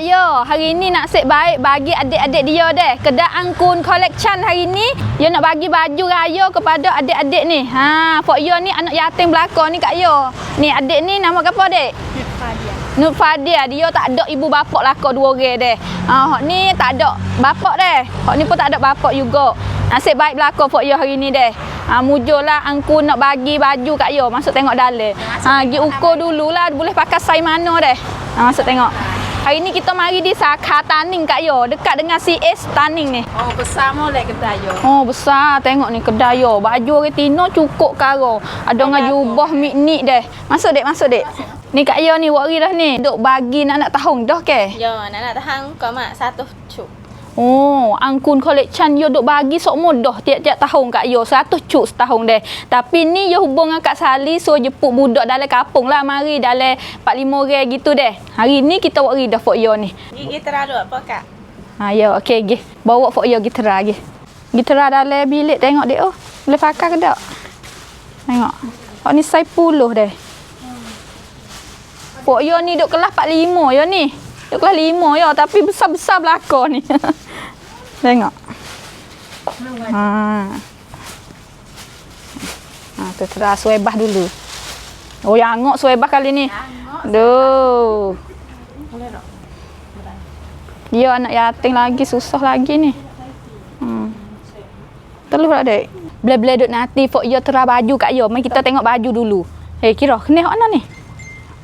Yo, hari ni nak set baik bagi adik-adik dia deh. Kedai Angkun Collection hari ni, dia nak bagi baju raya kepada adik-adik ni. Ha, Fok Yo ni anak yatim belakang ni Kak Yo. Ni adik ni nama apa dek? Nur Fadia dia tak ada ibu bapa laka dua orang deh. Ha hok ni tak ada bapa deh. Hok ni pun tak ada bapa juga. Nasib baik belaka Fok Yo hari ni deh. Ha mujurlah angku nak bagi baju kat yo. Masuk tengok dalam. Ha pergi ukur dululah boleh pakai saiz mana deh. Ha masuk tengok. Hari ni kita mari di Sakha Taning Kak Yo, dekat dengan CS Taning ni. Oh, besar molek kedai yo. Oh besar tengok ni kedai yo. Baju orang Tino cukup karo. Ada dengan jubah miknik deh. Masuk dek, masuk dek. Ni Kak Yo ni wari dah ni. Duk bagi nak nak tahun dah ke? Yo, nak nak tahan kau mak satu cuk. Oh, angkun collection yo duk bagi sok mudah tiap-tiap tahun Kak Yo. 100 cuk setahun deh. Tapi ni yo hubung dengan Kak Sali so jemput budak dalam kampung lah mari dalam 4 5 orang gitu deh. Hari ni kita buat dah for yo ni. Gigi terlalu apa kak? Ha yo okey gi. Bawa for yo gitara gi. Gitara dalam bilik tengok dia oh. Boleh pakai ke tak? Tengok. Oh ni saya puluh deh. Pok yo ni duk kelas 45 yo ni. Duk kelas 5 yo tapi besar-besar belakang ni. Tengok. Ha. Ha tu terus suebah dulu. Oh yang angok suebah kali ni. Duh. Dia anak yatim lagi susah lagi ni. Hmm. Telur tak dek? Bila-bila duk nanti fok dia terah baju kat yo. Mari kita tengok baju dulu. Eh kira kena hok ni?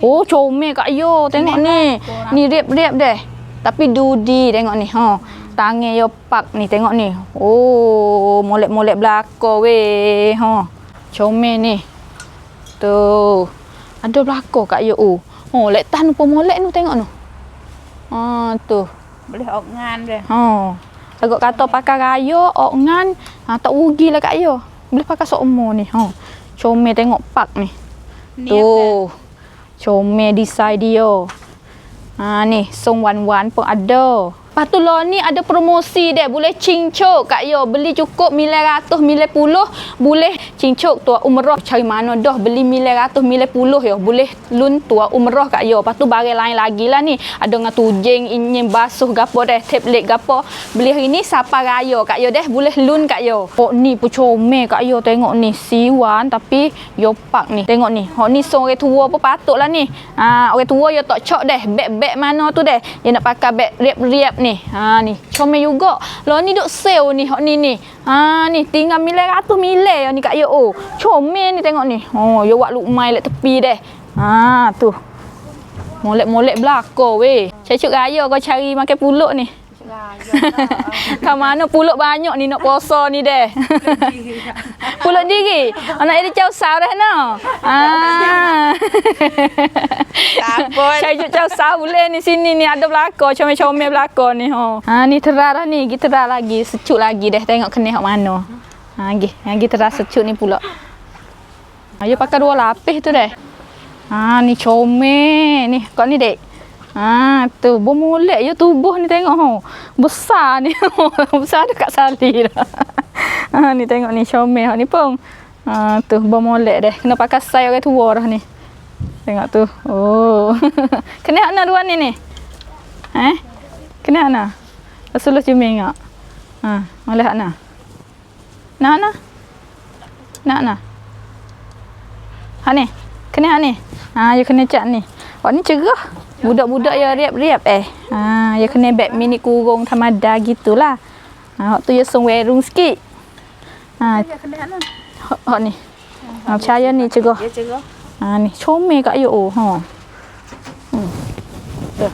Oh comel kat yo. Tengok ni. Ni rep-rep deh. Tapi dudi tengok ni. Ha. Tangan yo pak ni tengok ni. Oh, molek-molek belaka weh. Ha. Comel ni. Tu. Ada belaka kat yo. Oh, oh lek tan pun molek tu tengok tu. Ha tu. Boleh ok ngan deh. Ha. Agak kata pakai raya, ok ngan, ha, tak rugi lah kat yo. Boleh pakai sok umur ni. Ha. Comel tengok pak ni. Tu. ชมเมดิไซเดียวอ่านี่ทรงหวานหวานปออัดเดอร์ Lepas tu lah ni ada promosi dia. Boleh cincuk kat yo. Beli cukup 900, 90. Boleh cincuk tua umrah. Cari mana dah beli 900, 90 yo. Boleh lun tua umrah kat yo. Lepas tu barang lain lagi lah ni. Ada dengan tujing, ingin basuh gapo deh. Tablet gapo. Beli hari ni sapa raya kat yo deh. Boleh lun kat yo. Oh ni pun comel kat yo. Tengok ni. Siwan tapi yo pak ni. Tengok ni. Oh ni song orang tua pun patut lah ni. Ha, orang tua yo tak cok deh. Beg-beg mana tu deh. Dia nak pakai beg riap-riap ni. Ha ni. Comel juga. Lah ni duk sale ni. Hok ni ni. Ha ni tinggal milai ratus milai ni kat yo. Oh. Comel ni tengok ni. Oh yo buat lukmai lek tepi deh. Ha tu. Molek-molek belaka weh. Cecuk raya kau cari makan puluk ni. Kat mana puluk banyak ni nak puasa ni deh. puluk diri. Anak dia jauh sarah no. Ah. Sabun. Cari jauh sah boleh ni sini ni ada belaka comel-comel belaka ni ha. Ha ni terah dah ni, kita terah lagi, sejuk lagi deh tengok kena hok mana. Ha gi, yang kita terah sejuk ni pula. Ayo pakai dua lapis tu deh. Ha ni comel ni. Kau ni dek. Ha tu bermolek je tubuh ni tengok ho. Besar ni. Besar dekat sali dah. Ha ni tengok ni hok ni pun. Ha tu bermolek deh. Kena pakai saiz orang tua dah ni. Tengok tu. Oh. Kena nak dua ni ni. Eh? Kena nak. Rasulullah cumi ngak. Ha, boleh nak. Nak nak. Nak nak. Ha ni. Kena ni. Ha, you kena cat ni. Wak ni cerah. Budak-budak ya riap-riap eh. Ha, ya kena beg mini kurung tamada gitulah. Ha, hak tu ya song werung sikit. Ha, Ya kena hak, hak ni. Ha, percaya ni cerah. Ya cerah. Ha ni comel kat oh. Ha. Hmm.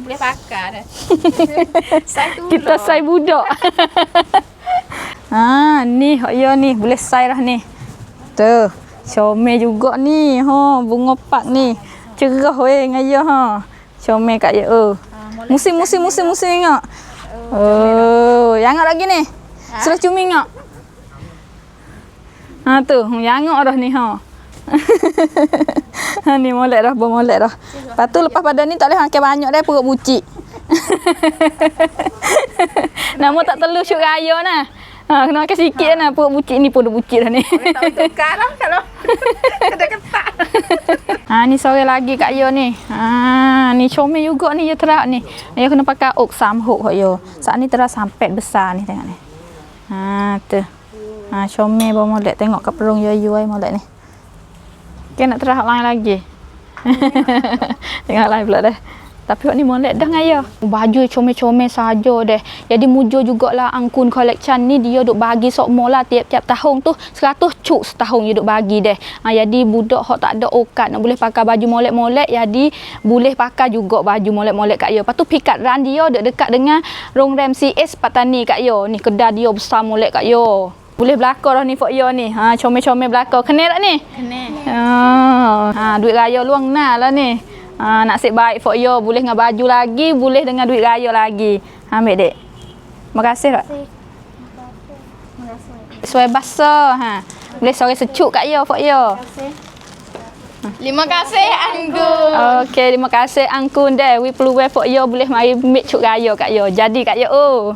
Boleh pakai dah. Kita sai budak. ha ni hak ya ni boleh sai dah ni. Tu. Comel juga ni. Ha bunga pak ni. Cerah weh dengan ya ha. Comel kat ya oh. Musim musim musim musim tengok. Oh, yang lagi ni. Sudah cumi ngak. Ha tu, yang dah ni ha. ha ni molek dah, bermolek dah. Lepas tu lepas pada ni tak boleh makan banyak dah perut bucik. Nama tak telur syuk raya nah. Ha, kena makan sikit ha. nah perut bucik ni pun dah bucik dah ni. Boleh tahu tukar lah kalau. Kena ketak. ha ni sore lagi kat yo ni. Ha ni comel juga ni yo terak ni. Yo kena pakai ok sam hook kok yo. Saat ni terak sampet besar ni tengok ni. Ha tu. Ha comel bawa molek tengok kat perung yo yo ai molek ni. Kan nak terak lain lagi. tengok lain pula dah. Tapi hok ni molek dah ngaya. Baju comel-comel saja deh. Jadi mujur jugalah Angkun Collection ni dia duk bagi sokmo lah tiap-tiap tahun tu 100 cuk setahun dia duk bagi deh. Ha, jadi budak hok tak ada okat nak boleh pakai baju molek-molek jadi boleh pakai juga baju molek-molek kat yo. Lepas tu pikat run dia duk dekat dengan Rong Rem CS Patani kat yo. Ni kedai dia besar molek kat yo. Boleh belakang dah ni fok yo ni. Ha comel-comel belakang. Kena tak ni? Kena. Oh, ha duit raya luang nah lah ni. Ha nak sip baik for you, boleh dengan baju lagi, boleh dengan duit raya lagi. Ha, ambil dek. Terima kasih tak? Suai basah ha. Boleh sore secuk kat you for you. Terima kasih Anggun. Okey, terima kasih Angkun deh. We perlu wear for you boleh mari make cuk raya kat you. Jadi kat you. Oh.